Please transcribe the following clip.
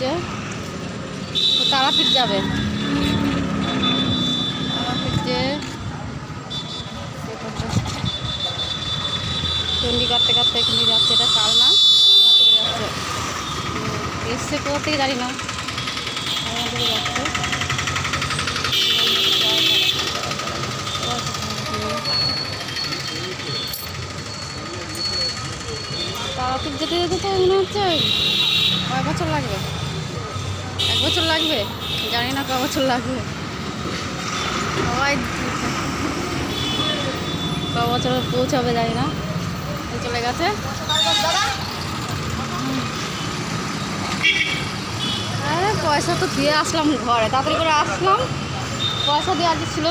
হচ্ছে তারাপীঠ যাবে। তারাপীঠ যে চন্ডি কাটতে কাটতে এখানে যাচ্ছে, এটা কালনা থেকে যাচ্ছে। এসছে কোথা থেকে জানি না। থেকে যাচ্ছে। তারাপীঠ যেতে যেতে তো মনে হচ্ছে কয় বছর লাগবে? বছর লাগবে? জানি না কয় বছর লাগবে। সবাই ক বছর পৌঁছাবে, জানি না। চলে গেছে। আরে, পয়সা তো দিয়ে আসলাম ঘরে। তাড়াতাড়ি করে আসলাম। পয়সা দিয়ে আসছিল